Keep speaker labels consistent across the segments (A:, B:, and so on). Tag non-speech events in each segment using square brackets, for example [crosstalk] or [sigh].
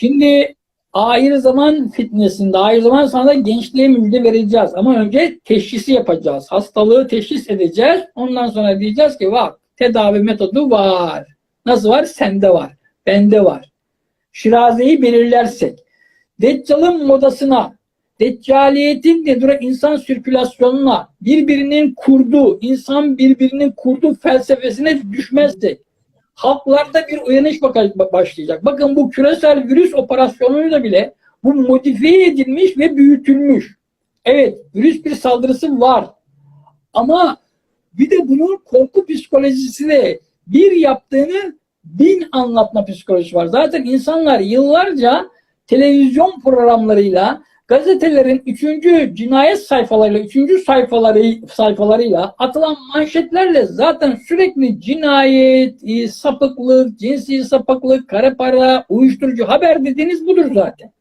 A: Şimdi ahir zaman fitnesinde, ahir zaman sana gençliğe müjde vereceğiz. Ama önce teşhisi yapacağız. Hastalığı teşhis edeceğiz. Ondan sonra diyeceğiz ki bak tedavi metodu var. Nasıl var? Sende var. Bende var. Şirazeyi belirlersek. Deccal'ın modasına, deccaliyetin nedir? insan sirkülasyonuna, birbirinin kurduğu, insan birbirinin kurduğu felsefesine düşmezsek, halklarda bir uyanış başlayacak. Bakın bu küresel virüs operasyonuyla bile bu modifiye edilmiş ve büyütülmüş. Evet, virüs bir saldırısı var. Ama bir de bunun korku psikolojisine bir yaptığını bin anlatma psikolojisi var. Zaten insanlar yıllarca televizyon programlarıyla gazetelerin üçüncü cinayet sayfalarıyla, üçüncü sayfaları sayfalarıyla atılan manşetlerle zaten sürekli cinayet, e, sapıklık, cinsi sapıklık, kara para, uyuşturucu haber dediğiniz budur zaten.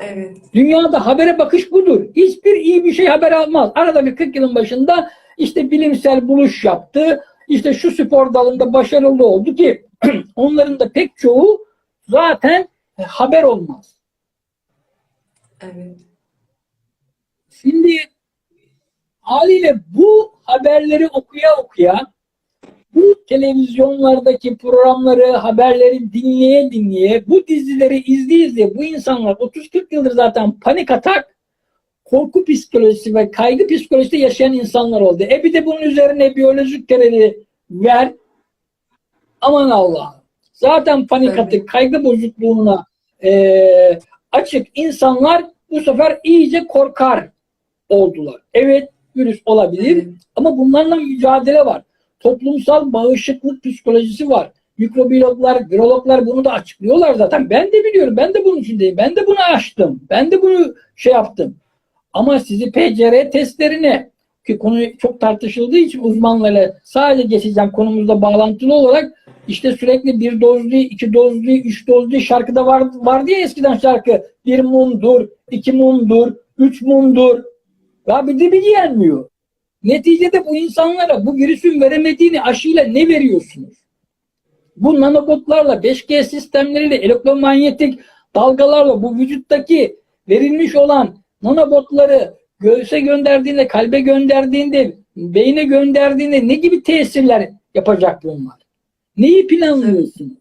B: Evet.
A: Dünyada habere bakış budur. Hiçbir iyi bir şey haber almaz. Arada bir 40 yılın başında işte bilimsel buluş yaptı. İşte şu spor dalında başarılı oldu ki [clears throat] onların da pek çoğu zaten haber olmaz.
B: Evet.
A: Şimdi haliyle bu haberleri okuya okuya bu televizyonlardaki programları, haberleri dinleye dinleye, bu dizileri izleye izleye bu insanlar 30-40 yıldır zaten panik atak, korku psikolojisi ve kaygı psikolojisi yaşayan insanlar oldu. E bir de bunun üzerine biyolojik teori ver. Aman Allah. Zaten panik atık, kaygı bozukluğuna eee, açık insanlar bu sefer iyice korkar oldular. Evet virüs olabilir ama bunlarla mücadele var. Toplumsal bağışıklık psikolojisi var. Mikrobiyologlar, virologlar bunu da açıklıyorlar zaten. Ben de biliyorum. Ben de bunun içindeyim. Ben de bunu açtım. Ben de bunu şey yaptım. Ama sizi PCR testlerine ki konu çok tartışıldığı için uzmanlarla sadece geçeceğim konumuzda bağlantılı olarak işte sürekli bir dozlu, iki dozlu, üç dozlu şarkıda var, vardı ya eskiden şarkı. Bir mumdur, iki mumdur, üç mumdur. Ya bir de bir gelmiyor. Neticede bu insanlara bu virüsün veremediğini aşıyla ne veriyorsunuz? Bu nanobotlarla, 5G sistemleriyle, elektromanyetik dalgalarla bu vücuttaki verilmiş olan nanobotları göğüse gönderdiğinde, kalbe gönderdiğinde, beyne gönderdiğinde ne gibi tesirler yapacak bunlar? Neyi planlıyorsunuz?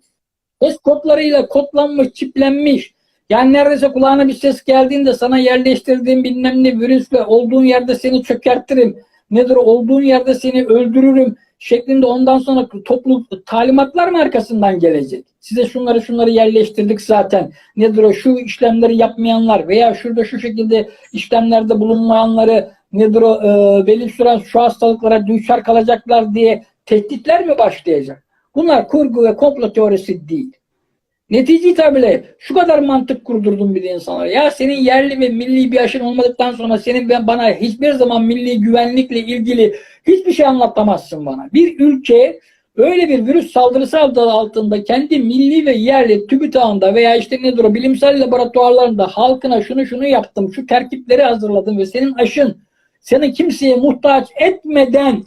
A: Ses kodlarıyla kodlanmış, çiplenmiş. Yani neredeyse kulağına bir ses geldiğinde sana yerleştirdiğim bilmem ne virüsle olduğun yerde seni çökertirim. Nedir olduğun yerde seni öldürürüm şeklinde ondan sonra toplu talimatlar mı arkasından gelecek? Size şunları şunları yerleştirdik zaten. Nedir o? Şu işlemleri yapmayanlar veya şurada şu şekilde işlemlerde bulunmayanları nedir o? E, belli süren şu hastalıklara düşer kalacaklar diye tehditler mi başlayacak? Bunlar kurgu ve komplo teorisi değil. Netice itibariyle şu kadar mantık kurdurdum bir de insanlara. Ya senin yerli ve milli bir aşın olmadıktan sonra senin ben bana hiçbir zaman milli güvenlikle ilgili hiçbir şey anlatamazsın bana. Bir ülke böyle bir virüs saldırısı altında kendi milli ve yerli TÜBİTAK'ında veya işte nedir o bilimsel laboratuvarlarında halkına şunu şunu yaptım, şu terkipleri hazırladım ve senin aşın seni kimseye muhtaç etmeden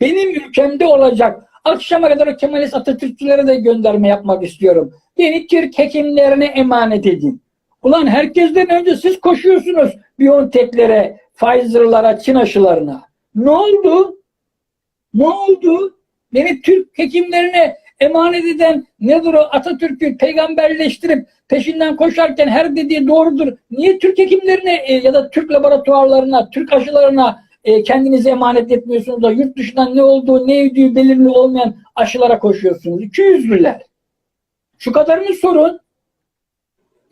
A: benim ülkemde olacak. Akşama kadar o Kemalist Atatürkçülere de gönderme yapmak istiyorum. Beni Türk hekimlerine emanet edin. Ulan herkesten önce siz koşuyorsunuz Biontech'lere, Pfizer'lara, Çin aşılarına. Ne oldu? Ne oldu? Beni Türk hekimlerine emanet eden nedir o Atatürk'ü peygamberleştirip peşinden koşarken her dediği doğrudur. Niye Türk hekimlerine e, ya da Türk laboratuvarlarına, Türk aşılarına e, kendinizi emanet etmiyorsunuz da yurt dışından ne olduğu, ne yediği belirli olmayan aşılara koşuyorsunuz. İki yüzlüler. Şu kadarını sorun.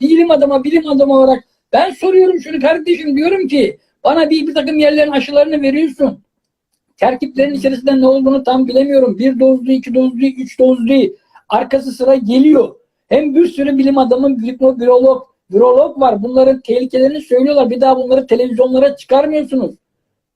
A: Bilim adamı, bilim adamı olarak ben soruyorum şunu kardeşim diyorum ki bana bir, bir takım yerlerin aşılarını veriyorsun. Terkiplerin içerisinde ne olduğunu tam bilemiyorum. Bir dozlu, iki dozlu, üç dozlu. Arkası sıra geliyor. Hem bir sürü bilim adamı, virolog, virolog, virolog var. Bunların tehlikelerini söylüyorlar. Bir daha bunları televizyonlara çıkarmıyorsunuz.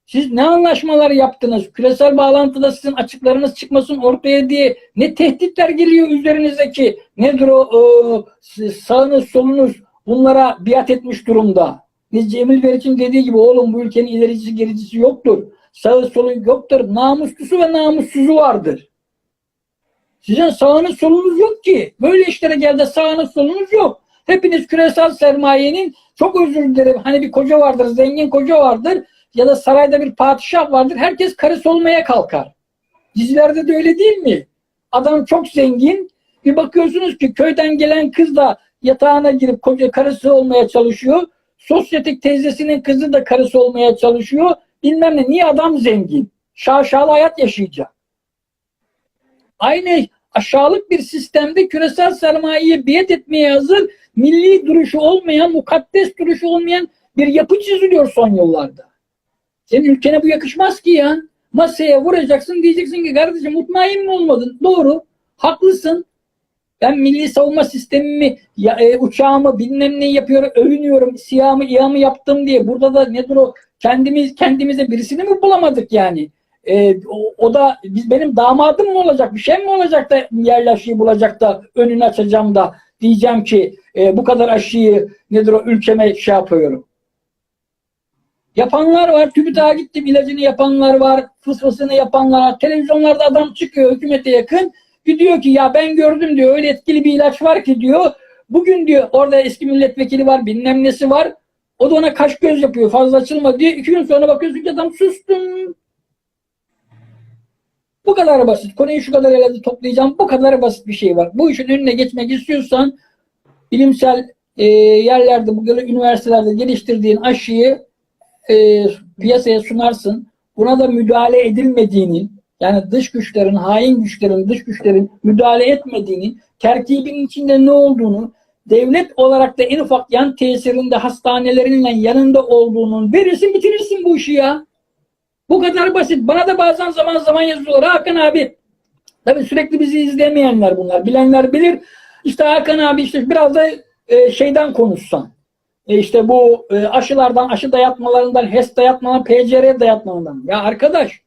A: Siz ne anlaşmalar yaptınız? Küresel bağlantıda sizin açıklarınız çıkmasın ortaya diye ne tehditler geliyor üzerinizdeki? Nedir o e, sağınız solunuz bunlara biat etmiş durumda. Biz Cemil Beriç'in dediği gibi oğlum bu ülkenin ilericisi gericisi yoktur. Sağı solu yoktur. Namuslusu ve namussuzu vardır. Sizin sağınız solunuz yok ki. Böyle işlere geldi sağınız solunuz yok. Hepiniz küresel sermayenin çok özür dilerim hani bir koca vardır, zengin koca vardır ya da sarayda bir padişah vardır. Herkes karısı olmaya kalkar. Dizilerde de öyle değil mi? Adam çok zengin. Bir bakıyorsunuz ki köyden gelen kız da yatağına girip koca karısı olmaya çalışıyor. Sosyetik teyzesinin kızı da karısı olmaya çalışıyor. Bilmem ne. Niye adam zengin? Şaşalı hayat yaşayacak. Aynı aşağılık bir sistemde küresel sermayeye biat etmeye hazır, milli duruşu olmayan, mukaddes duruşu olmayan bir yapı çiziliyor son yıllarda. Senin ülkene bu yakışmaz ki ya. Masaya vuracaksın diyeceksin ki kardeşim mutmain mi olmadın? Doğru. Haklısın. Ben milli savunma sistemimi, ya, e, uçağımı bilmem ne yapıyorum, övünüyorum, siyahımı, iyamı yaptım diye. Burada da nedir o? Kendimiz kendimize birisini mi bulamadık yani? E, o, o da biz benim damadım mı olacak? Bir şey mi olacak da yerleşiyi bulacak da önünü açacağım da diyeceğim ki e, bu kadar aşıyı nedir o ülkeme şey yapıyorum. Yapanlar var. TÜBİTAK'a gittim ilacını yapanlar var. Fısfısını yapanlar var. Televizyonlarda adam çıkıyor hükümete yakın. Diyor ki ya ben gördüm diyor öyle etkili bir ilaç var ki diyor. Bugün diyor orada eski milletvekili var bilmem nesi var. O da ona kaş göz yapıyor fazla açılma diye. İki gün sonra bakıyorsun ki adam sustum. Bu kadar basit. Konuyu şu kadar elde toplayacağım. Bu kadar basit bir şey var. Bu işin önüne geçmek istiyorsan bilimsel e, yerlerde, bu üniversitelerde geliştirdiğin aşıyı e, piyasaya sunarsın. Buna da müdahale edilmediğini, yani dış güçlerin, hain güçlerin, dış güçlerin müdahale etmediğini, terkibin içinde ne olduğunu, devlet olarak da en ufak yan tesirinde hastanelerinle yanında olduğunun verirsin bitirirsin bu işi ya. Bu kadar basit. Bana da bazen zaman zaman yazıyorlar. Hakan abi tabii sürekli bizi izlemeyenler bunlar. Bilenler bilir. İşte Hakan abi işte biraz da e, şeyden konuşsan. E, işte bu e, aşılardan, aşı dayatmalarından, HES dayatmalarından, PCR dayatmalarından. Ya arkadaş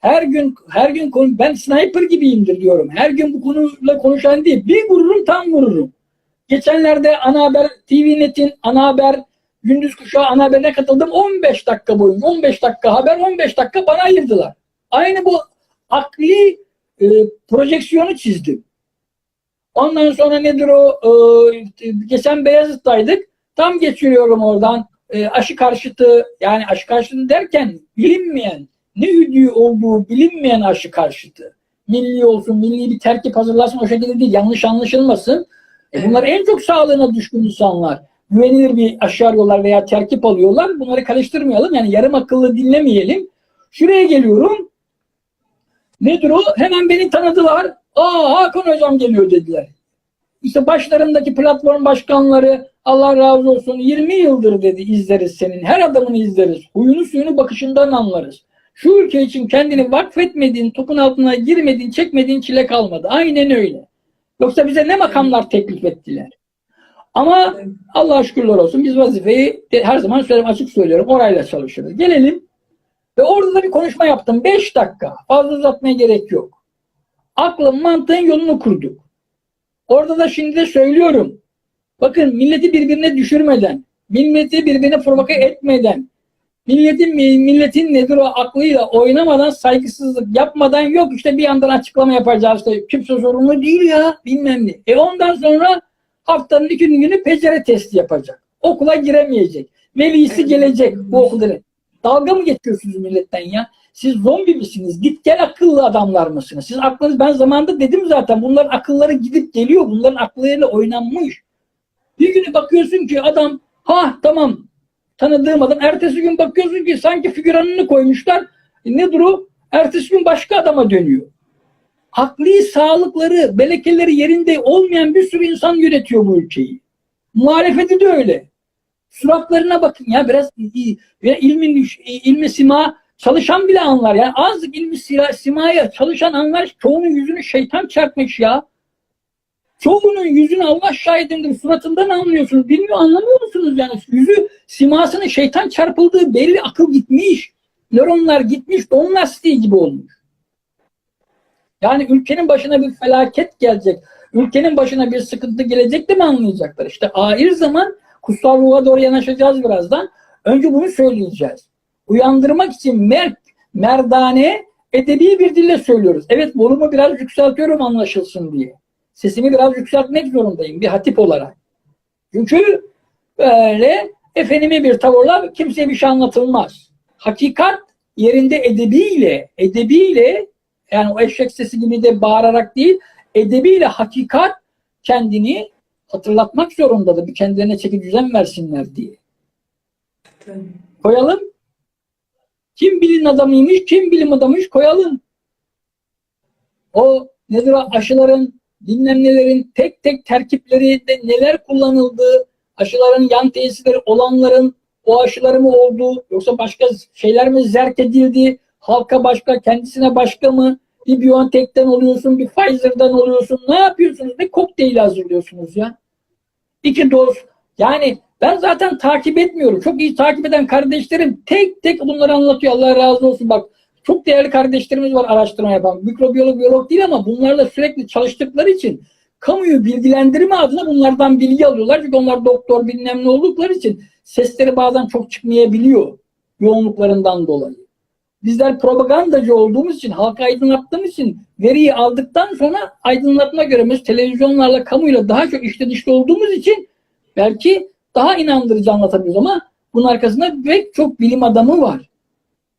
A: her gün her gün konu ben sniper gibiyimdir diyorum. Her gün bu konuyla konuşan değil. Bir vururum tam vururum. Geçenlerde ana haber TV Net'in ana haber gündüz kuşağı ana haberine katıldım. 15 dakika boyunca 15 dakika haber 15 dakika bana ayırdılar. Aynı bu akli e, projeksiyonu çizdim. Ondan sonra nedir o? E, geçen Beyazıt'taydık. Tam geçiriyorum oradan. E, aşı karşıtı yani aşı karşıtı derken bilinmeyen ne üdüğü olduğu bilinmeyen aşı karşıtı. Milli olsun, milli bir terkip hazırlasın o şekilde değil. Yanlış anlaşılmasın. E bunlar en çok sağlığına düşkün insanlar. Güvenilir bir aşı arıyorlar veya terkip alıyorlar. Bunları karıştırmayalım. Yani yarım akıllı dinlemeyelim. Şuraya geliyorum. Nedir o? Hemen beni tanıdılar. Aa Hakan hocam geliyor dediler. İşte başlarındaki platform başkanları Allah razı olsun 20 yıldır dedi izleriz senin. Her adamını izleriz. Huyunu suyunu bakışından anlarız. Şu ülke için kendini vakfetmediğin, topun altına girmediğin, çekmediğin çile kalmadı. Aynen öyle. Yoksa bize ne makamlar teklif ettiler. Ama Allah'a şükürler olsun biz vazifeyi her zaman söylüyorum, açık söylüyorum orayla çalışırız. Gelelim ve orada da bir konuşma yaptım. 5 dakika. Fazla uzatmaya gerek yok. Aklın mantığın yolunu kurduk. Orada da şimdi de söylüyorum. Bakın milleti birbirine düşürmeden, milleti birbirine provoke etmeden, milletin milletin nedir o aklıyla oynamadan, saygısızlık yapmadan yok işte bir yandan açıklama yapacağız işte kimse sorumlu değil ya bilmem ne. E ondan sonra haftanın iki günü pecere testi yapacak. Okula giremeyecek. Velisi gelecek bu okulda. Dalga mı geçiyorsunuz milletten ya? Siz zombi misiniz? Git gel akıllı adamlar mısınız? Siz aklınız ben zamanında dedim zaten bunların akılları gidip geliyor. Bunların akıllarıyla oynanmış. Bir günü bakıyorsun ki adam ha tamam tanıdığım adam. Ertesi gün bakıyorsun ki sanki figüranını koymuşlar. E nedir o? Ertesi gün başka adama dönüyor. Akli sağlıkları, belekeleri yerinde olmayan bir sürü insan yönetiyor bu ülkeyi. Muhalefeti de öyle. Suratlarına bakın ya biraz ya ilmin ilmi sima çalışan bile anlar ya. Azıcık ilmi simaya çalışan anlar çoğunun yüzünü şeytan çarpmış ya. Çoğunun yüzünü Allah şahidimdir. Suratından anlıyorsunuz. Bilmiyor anlamıyor musunuz yani? Yüzü simasının şeytan çarpıldığı belli akıl gitmiş. Nöronlar gitmiş. Don lastiği gibi olmuş. Yani ülkenin başına bir felaket gelecek. Ülkenin başına bir sıkıntı gelecek de mi anlayacaklar? İşte ahir zaman kutsal ruha doğru yanaşacağız birazdan. Önce bunu söyleyeceğiz. Uyandırmak için mert, merdane, edebi bir dille söylüyoruz. Evet volumu biraz yükseltiyorum anlaşılsın diye. Sesimi biraz yükseltmek zorundayım bir hatip olarak. Çünkü böyle efenimi bir tavırla kimseye bir şey anlatılmaz. Hakikat yerinde edebiyle, edebiyle yani o eşek sesi gibi de bağırarak değil, edebiyle hakikat kendini hatırlatmak zorundadır. Bir kendilerine çeki düzen versinler diye.
B: Tabii.
A: Koyalım. Kim bilim adamıymış, kim bilim adamıymış koyalım. O nedir o aşıların, bilmem nelerin tek tek terkipleri de neler kullanıldığı, aşıların yan tesisleri olanların o aşıları mı oldu yoksa başka şeyler mi zerk edildi? Halka başka, kendisine başka mı? Bir BioNTech'ten oluyorsun, bir Pfizer'dan oluyorsun. Ne yapıyorsunuz? Ne kokteyli hazırlıyorsunuz ya? İki doz. Yani ben zaten takip etmiyorum. Çok iyi takip eden kardeşlerim tek tek bunları anlatıyor. Allah razı olsun. Bak çok değerli kardeşlerimiz var araştırma yapan. Mikrobiyolog, biyolog değil ama bunlarla sürekli çalıştıkları için kamuyu bilgilendirme adına bunlardan bilgi alıyorlar. Çünkü onlar doktor bilmem ne oldukları için sesleri bazen çok çıkmayabiliyor yoğunluklarından dolayı. Bizler propagandacı olduğumuz için, halka aydınlattığımız için veriyi aldıktan sonra aydınlatma görevimiz televizyonlarla, kamuyla daha çok işte dışta olduğumuz için belki daha inandırıcı anlatabiliyoruz ama bunun arkasında pek çok bilim adamı var.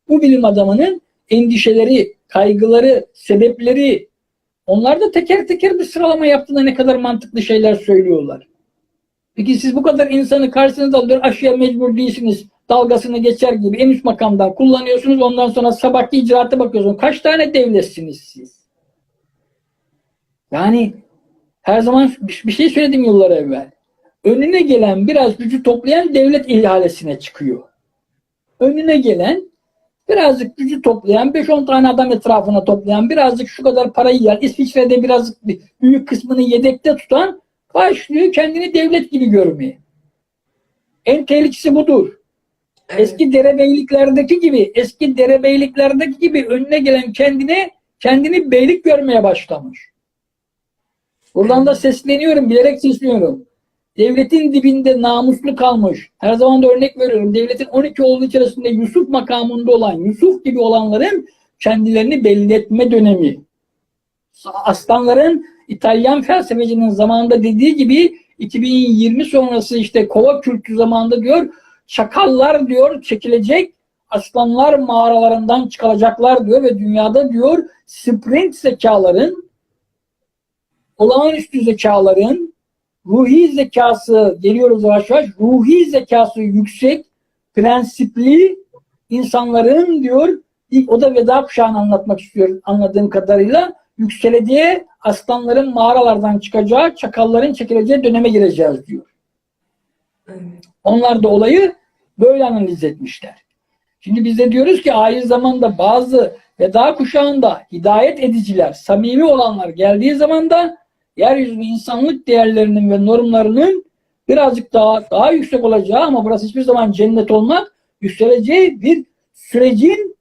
A: Bu bilim adamının endişeleri, kaygıları, sebepleri onlar da teker teker bir sıralama yaptığında ne kadar mantıklı şeyler söylüyorlar. Peki siz bu kadar insanı karşınıza alıyor, aşıya mecbur değilsiniz. Dalgasını geçer gibi en üst makamdan kullanıyorsunuz. Ondan sonra sabahki icraata bakıyorsunuz. Kaç tane devletsiniz siz? Yani her zaman bir şey söyledim yıllar evvel. Önüne gelen biraz gücü toplayan devlet ihalesine çıkıyor. Önüne gelen birazcık gücü toplayan, 5-10 tane adam etrafına toplayan, birazcık şu kadar parayı yer, İsviçre'de birazcık büyük kısmını yedekte tutan başlıyor kendini devlet gibi görmeye. En tehlikesi budur.
B: Evet.
A: Eski derebeyliklerdeki gibi, eski derebeyliklerdeki gibi önüne gelen kendine kendini beylik görmeye başlamış. Buradan da sesleniyorum, bilerek sesleniyorum. Devletin dibinde namuslu kalmış. Her zaman da örnek veriyorum. Devletin 12 oğlu içerisinde Yusuf makamında olan, Yusuf gibi olanların kendilerini belli etme dönemi. Aslanların İtalyan felsefecinin zamanında dediği gibi 2020 sonrası işte kova kültü zamanında diyor çakallar diyor çekilecek aslanlar mağaralarından çıkacaklar diyor ve dünyada diyor sprint zekaların olağanüstü zekaların ruhi zekası geliyoruz yavaş yavaş ruhi zekası yüksek prensipli insanların diyor o da veda kuşağını anlatmak istiyor anladığım kadarıyla yükseleceği aslanların mağaralardan çıkacağı çakalların çekileceği döneme gireceğiz diyor.
B: Evet.
A: Onlar da olayı böyle analiz etmişler. Şimdi biz de diyoruz ki aynı zamanda bazı veda kuşağında hidayet ediciler, samimi olanlar geldiği zaman da yeryüzünde insanlık değerlerinin ve normlarının birazcık daha daha yüksek olacağı ama burası hiçbir zaman cennet olmak yükseleceği bir sürecin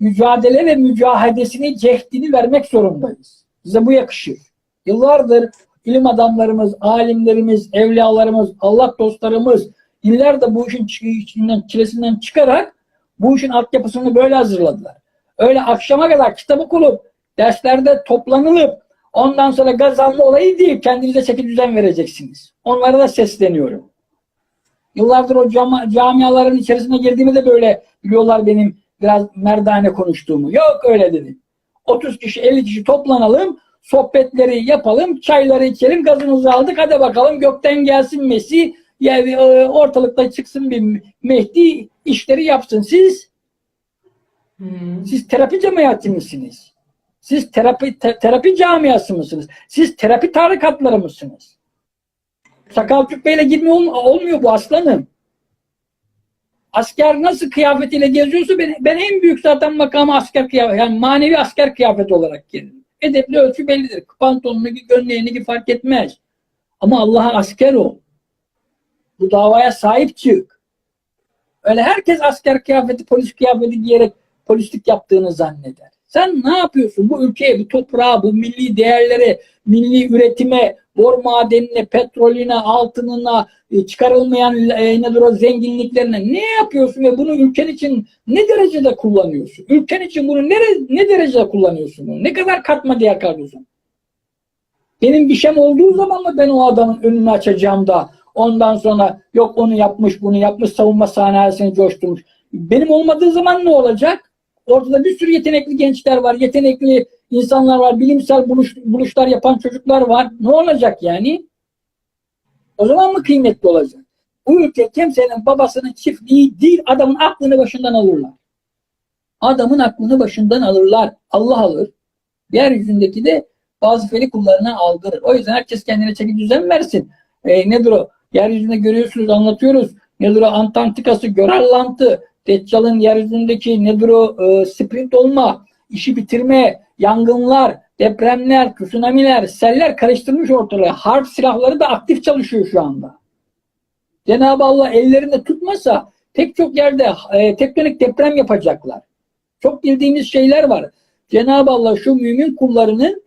A: mücadele ve mücahedesini, cehdini vermek zorundayız. Bize bu yakışır. Yıllardır ilim adamlarımız, alimlerimiz, evliyalarımız, Allah dostlarımız iller de bu işin içinden, çilesinden çıkarak bu işin altyapısını böyle hazırladılar. Öyle akşama kadar kitap okulup, derslerde toplanılıp, ondan sonra gaz alma olayı değil, kendinize çeki düzen vereceksiniz. Onlara da sesleniyorum. Yıllardır o cami, camiaların içerisine girdiğimde böyle biliyorlar benim biraz merdane konuştuğumu. Yok öyle dedim. 30 kişi 50 kişi toplanalım sohbetleri yapalım çayları içelim gazımızı aldık hadi bakalım gökten gelsin Mesih yani e, ortalıkta çıksın bir Mehdi işleri yapsın. Siz
B: Hı.
A: siz terapi cemaati misiniz? Siz terapi te- terapi camiası mısınız? Siz terapi tarikatları mısınız? Sakal cübbeyle girme ol- olmuyor bu aslanım. Asker nasıl kıyafetiyle geziyorsa ben, ben en büyük zaten makamı asker kıyafet, yani manevi asker kıyafeti olarak gelirim. Edepli ölçü bellidir. Gömleğini giy fark etmez. Ama Allah'a asker ol. Bu davaya sahip çık. Öyle herkes asker kıyafeti, polis kıyafeti giyerek polislik yaptığını zanneder. Sen ne yapıyorsun? Bu ülkeye, bu toprağa, bu milli değerlere, milli üretime, bor madenine, petrolüne, altınına, e, çıkarılmayan e, nedir o zenginliklerine ne yapıyorsun ve bunu ülken için ne derecede kullanıyorsun? Ülken için bunu ne, ne derecede kullanıyorsun? Bunu? Ne kadar katma değer katıyorsun? Benim bir şeyim olduğu zaman mı ben o adamın önünü açacağım da Ondan sonra yok onu yapmış, bunu yapmış, savunma sanayisini coşturmuş. Benim olmadığı zaman ne olacak? Ortada bir sürü yetenekli gençler var, yetenekli insanlar var, bilimsel buluş, buluşlar yapan çocuklar var. Ne olacak yani? O zaman mı kıymetli olacak? Bu ülke kimsenin babasının çiftliği değil, adamın aklını başından alırlar. Adamın aklını başından alırlar. Allah alır. Yeryüzündeki de vazifeli kullarına aldırır. O yüzden herkes kendine çeki düzen versin. E, nedir o? Yeryüzünde görüyorsunuz, anlatıyoruz. Nedir o? Antarktikası, Görallantı, Deccal'ın yeryüzündeki nedir o? E, sprint olma, işi bitirme, yangınlar, depremler, tsunamiler, seller karıştırmış ortalığı. Harp silahları da aktif çalışıyor şu anda. Cenab-ı Allah ellerinde tutmasa pek çok yerde e, tektonik deprem yapacaklar. Çok bildiğimiz şeyler var. Cenab-ı Allah şu mümin kullarının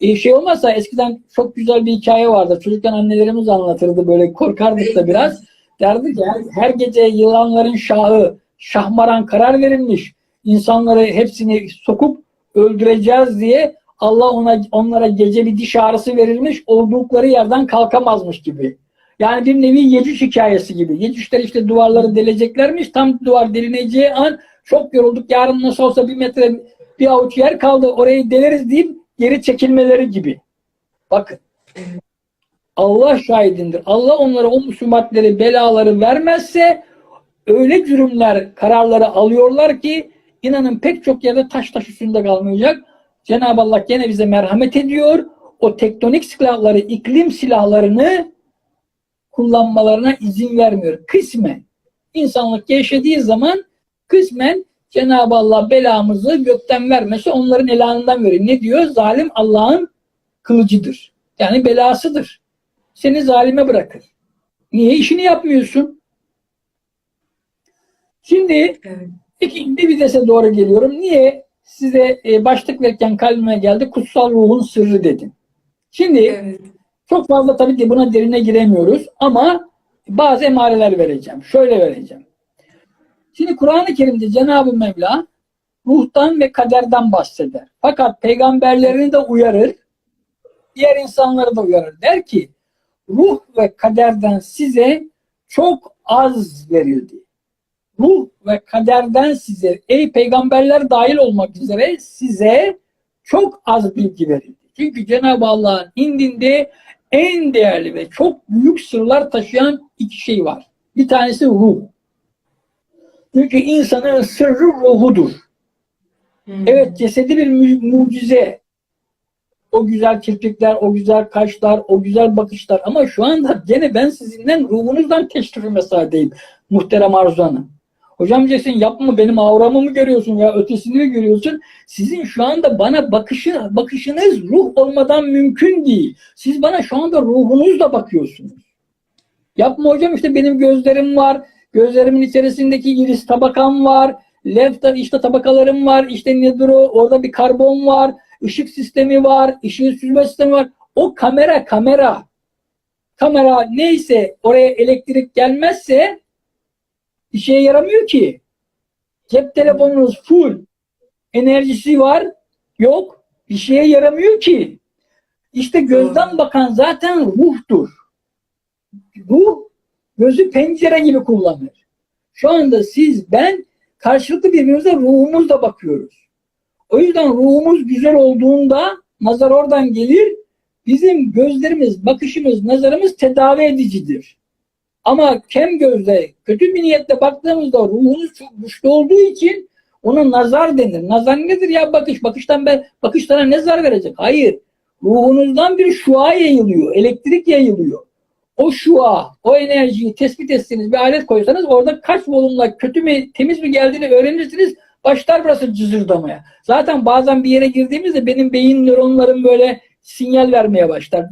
A: e, şey olmazsa eskiden çok güzel bir hikaye vardı. Çocukken annelerimiz anlatırdı böyle korkardık da biraz. Derdi ki her, her gece yılanların şahı şahmaran karar verilmiş. İnsanları hepsini sokup öldüreceğiz diye Allah ona onlara gece bir diş ağrısı verilmiş oldukları yerden kalkamazmış gibi. Yani bir nevi Yecüc hikayesi gibi. Yecücler işte duvarları deleceklermiş. Tam duvar delineceği an çok yorulduk. Yarın nasıl olsa bir metre bir avuç yer kaldı. Orayı deleriz deyip geri çekilmeleri gibi. Bakın. Allah şahidindir. Allah onlara o musibatleri, belaları vermezse öyle cürümler, kararları alıyorlar ki inanın pek çok yerde taş taş üstünde kalmayacak. Cenab-ı Allah gene bize merhamet ediyor. O tektonik silahları, iklim silahlarını kullanmalarına izin vermiyor. Kısmen. İnsanlık yaşadığı zaman kısmen Cenab-ı Allah belamızı gökten vermese onların elanından veriyor. Ne diyor? Zalim Allah'ın kılıcıdır. Yani belasıdır. Seni zalime bırakır. Niye işini yapmıyorsun? Şimdi
B: Evet.
A: İkinci vitese doğru geliyorum. Niye size e, başlık verirken kalbime geldi? Kutsal ruhun sırrı dedim. Şimdi
B: Evet.
A: çok fazla tabii ki buna derine giremiyoruz ama bazı emareler vereceğim. Şöyle vereceğim. Şimdi Kur'an-ı Kerim'de Cenab-ı Mevla ruhtan ve kaderden bahseder. Fakat peygamberlerini de uyarır. Diğer insanları da uyarır. Der ki ruh ve kaderden size çok az verildi. Ruh ve kaderden size ey peygamberler dahil olmak üzere size çok az bilgi verildi. Çünkü Cenab-ı Allah'ın indinde en değerli ve çok büyük sırlar taşıyan iki şey var. Bir tanesi ruh. Çünkü insanın sırrı ruhudur.
B: Hı.
A: Evet cesedi bir mu- mucize. O güzel kirpikler, o güzel kaşlar, o güzel bakışlar. Ama şu anda gene ben sizinden ruhunuzdan teşrifi mesadeyim. Muhterem Arzu Hanım. Hocam diyeceksin yapma benim avramı mı görüyorsun ya ötesini mi görüyorsun? Sizin şu anda bana bakışı, bakışınız ruh olmadan mümkün değil. Siz bana şu anda ruhunuzla bakıyorsunuz. Yapma hocam işte benim gözlerim var. Gözlerimin içerisindeki iris tabakam var. Lefta işte tabakalarım var. İşte nedir o? Orada bir karbon var. ışık sistemi var. ışığı süzme sistemi var. O kamera kamera. Kamera neyse oraya elektrik gelmezse bir şeye yaramıyor ki. Cep telefonunuz full. Enerjisi var. Yok. Bir şeye yaramıyor ki. İşte gözden bakan zaten ruhtur. Ruh gözü pencere gibi kullanır. Şu anda siz ben karşılıklı birbirimize ruhumuzla bakıyoruz. O yüzden ruhumuz güzel olduğunda nazar oradan gelir. Bizim gözlerimiz, bakışımız, nazarımız tedavi edicidir. Ama kem gözle, kötü bir niyetle baktığımızda ruhunuz çok güçlü olduğu için ona nazar denir. Nazar nedir ya bakış? Bakıştan ben bakışlara ne zarar verecek? Hayır. Ruhunuzdan bir şua yayılıyor. Elektrik yayılıyor. O şua, o enerjiyi tespit etseniz bir alet koysanız orada kaç volumla kötü mü temiz mi geldiğini öğrenirsiniz. Başlar burası cızırdamaya. Zaten bazen bir yere girdiğimizde benim beyin nöronlarım böyle sinyal vermeye başlar.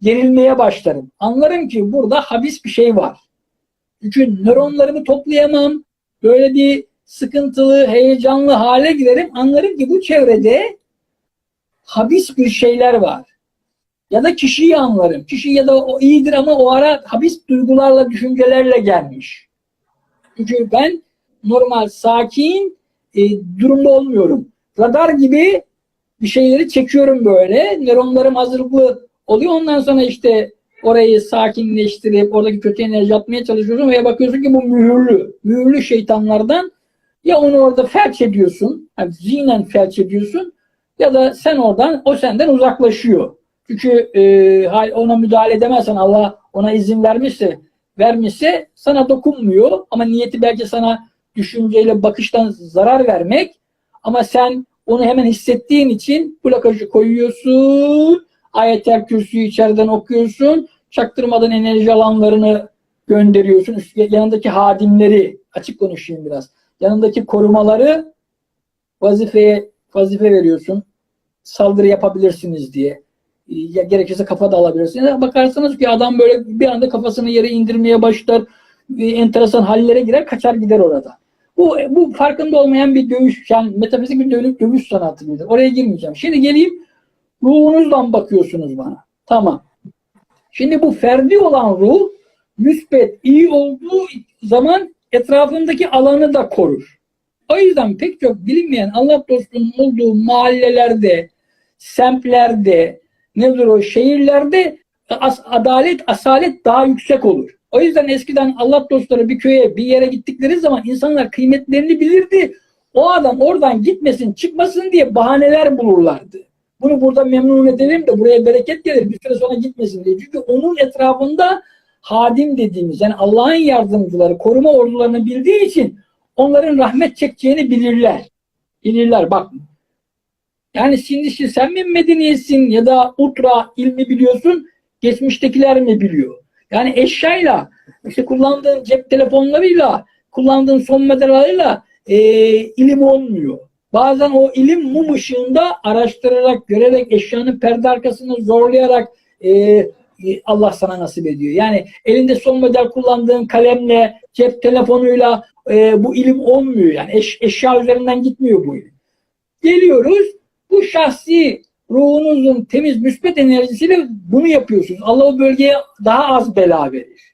A: Gerilmeye başlarım. Anlarım ki burada habis bir şey var. Çünkü nöronlarımı toplayamam. Böyle bir sıkıntılı, heyecanlı hale girerim. Anlarım ki bu çevrede habis bir şeyler var. Ya da kişiyi anlarım. Kişi ya da o iyidir ama o ara habis duygularla, düşüncelerle gelmiş. Çünkü ben normal, sakin e, durumda olmuyorum. Radar gibi bir şeyleri çekiyorum böyle. Nöronlarım hazırlıklı oluyor. Ondan sonra işte orayı sakinleştirip oradaki kötü enerji atmaya çalışıyorsun veya bakıyorsun ki bu mühürlü. Mühürlü şeytanlardan ya onu orada felç ediyorsun, yani zihnen felç ediyorsun ya da sen oradan, o senden uzaklaşıyor. Çünkü e, ona müdahale edemezsen Allah ona izin vermişse, vermişse sana dokunmuyor ama niyeti belki sana düşünceyle bakıştan zarar vermek ama sen onu hemen hissettiğin için blokajı koyuyorsun. Ayetel kürsüyü içeriden okuyorsun. Çaktırmadan enerji alanlarını gönderiyorsun. Üst- Yanındaki hadimleri açık konuşayım biraz. Yanındaki korumaları vazifeye vazife veriyorsun. Saldırı yapabilirsiniz diye. Ya gerekirse kafa da alabilirsiniz. Bakarsınız ki adam böyle bir anda kafasını yere indirmeye başlar. Enteresan hallere girer, kaçar gider orada. Bu, bu farkında olmayan bir dövüş, yani metafizik bir dövüş, dövüş sanatı mıdır? Oraya girmeyeceğim. Şimdi geleyim, ruhunuzdan bakıyorsunuz bana. Tamam. Şimdi bu ferdi olan ruh, müspet, iyi olduğu zaman etrafındaki alanı da korur. O yüzden pek çok bilinmeyen Allah dostunun olduğu mahallelerde, semtlerde, nedir o şehirlerde as- adalet, asalet daha yüksek olur. O yüzden eskiden Allah dostları bir köye, bir yere gittikleri zaman insanlar kıymetlerini bilirdi. O adam oradan gitmesin, çıkmasın diye bahaneler bulurlardı. Bunu burada memnun edelim de buraya bereket gelir, bir süre sonra gitmesin diye. Çünkü onun etrafında hadim dediğimiz, yani Allah'ın yardımcıları, koruma ordularını bildiği için onların rahmet çekeceğini bilirler. Bilirler bak. Yani şimdi işte sen mi medeniyesin ya da ultra ilmi biliyorsun, geçmiştekiler mi biliyor? Yani eşyayla, işte kullandığın cep telefonlarıyla, kullandığın son medyalarıyla e, ilim olmuyor. Bazen o ilim mum ışığında araştırarak, görerek, eşyanın perde arkasını zorlayarak e, e, Allah sana nasip ediyor. Yani elinde son model kullandığın kalemle, cep telefonuyla e, bu ilim olmuyor. Yani eş- eşya üzerinden gitmiyor bu ilim. Geliyoruz, bu şahsi ruhunuzun temiz müsbet enerjisiyle bunu yapıyorsunuz. Allah o bölgeye daha az bela verir.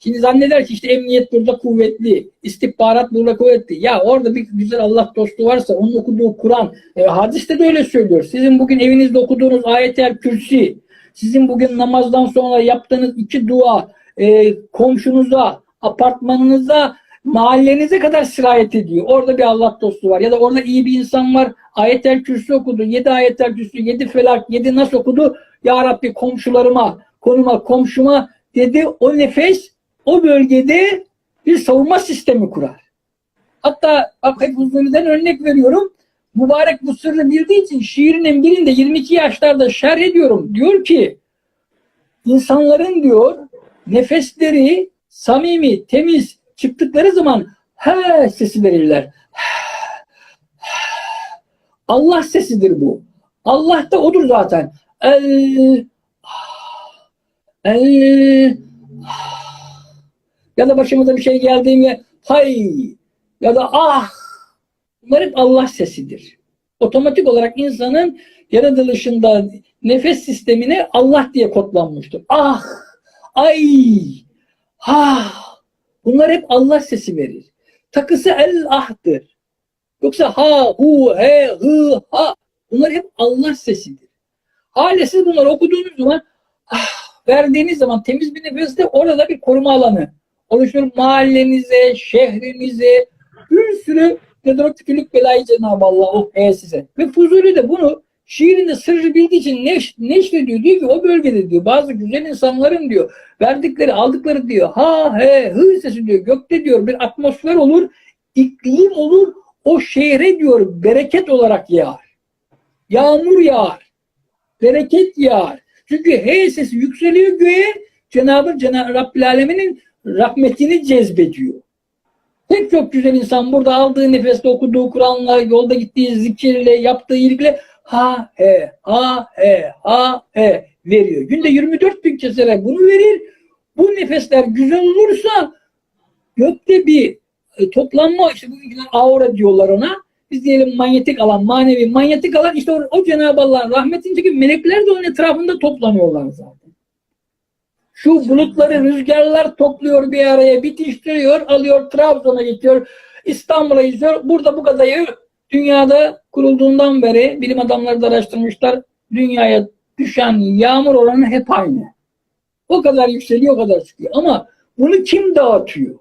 A: Şimdi zanneder ki işte emniyet burada kuvvetli, istihbarat burada kuvvetli. Ya orada bir güzel Allah dostu varsa onun okuduğu Kur'an, e, hadiste de öyle söylüyor. Sizin bugün evinizde okuduğunuz ayetel kürsi, sizin bugün namazdan sonra yaptığınız iki dua, e, komşunuza, apartmanınıza, mahallenize kadar sirayet ediyor. Orada bir Allah dostu var. Ya da orada iyi bir insan var. Ayetel kürsü okudu. Yedi ayetel kürsü, yedi felak, yedi nas okudu. Ya Rabbi komşularıma, konuma, komşuma dedi. O nefes o bölgede bir savunma sistemi kurar. Hatta bak hep Huzuri'den örnek veriyorum. Mübarek bu sırrı bildiği için şiirinin birinde 22 yaşlarda şerh ediyorum. Diyor ki insanların diyor nefesleri samimi, temiz çıktıkları zaman he sesi verirler. Allah sesidir bu. Allah da odur zaten. El, el, ya da başımıza bir şey geldiğinde hay ya da ah bunlar hep Allah sesidir. Otomatik olarak insanın yaratılışında nefes sistemine Allah diye kodlanmıştır. Ah, ay, ha. Bunlar hep Allah sesi verir. Takısı el ahdır. Yoksa ha, hu, he, hı, ha. Bunlar hep Allah sesidir. Hale siz bunları okuduğunuz zaman ah, verdiğiniz zaman temiz bir nefeste orada bir koruma alanı oluşur. Mahallenize, şehrinize bir sürü tükürük belayı Cenab-ı Allah o he size. Ve Fuzuli de bunu şiirinde sırrı bildiği için neş, neşrediyor. Diyor ki o bölgede diyor bazı güzel insanların diyor verdikleri aldıkları diyor ha he hı sesi diyor gökte diyor bir atmosfer olur iklim olur o şehre diyor bereket olarak yağar. Yağmur yağar. Bereket yağar. Çünkü he sesi yükseliyor göğe Cenab-ı Cenab-ı Rabbil Alemin'in rahmetini cezbediyor. Pek çok güzel insan burada aldığı nefeste okuduğu Kur'an'la, yolda gittiği zikirle, yaptığı iyilikle ha he, ha he, ha he veriyor. Günde 24 bin kesere bunu verir. Bu nefesler güzel olursa gökte bir e, toplanma, işte bu aura diyorlar ona. Biz diyelim manyetik alan, manevi manyetik alan işte o, o Cenab-ı Allah'ın rahmetindeki melekler de onun etrafında toplanıyorlar zaten. Şu bulutları rüzgarlar topluyor bir araya, bitiştiriyor, alıyor Trabzon'a geçiyor, İstanbul'a gidiyor. Burada bu kadarı dünyada kurulduğundan beri bilim adamları da araştırmışlar. Dünyaya düşen yağmur oranı hep aynı. O kadar yükseliyor, o kadar çıkıyor. Ama bunu kim dağıtıyor?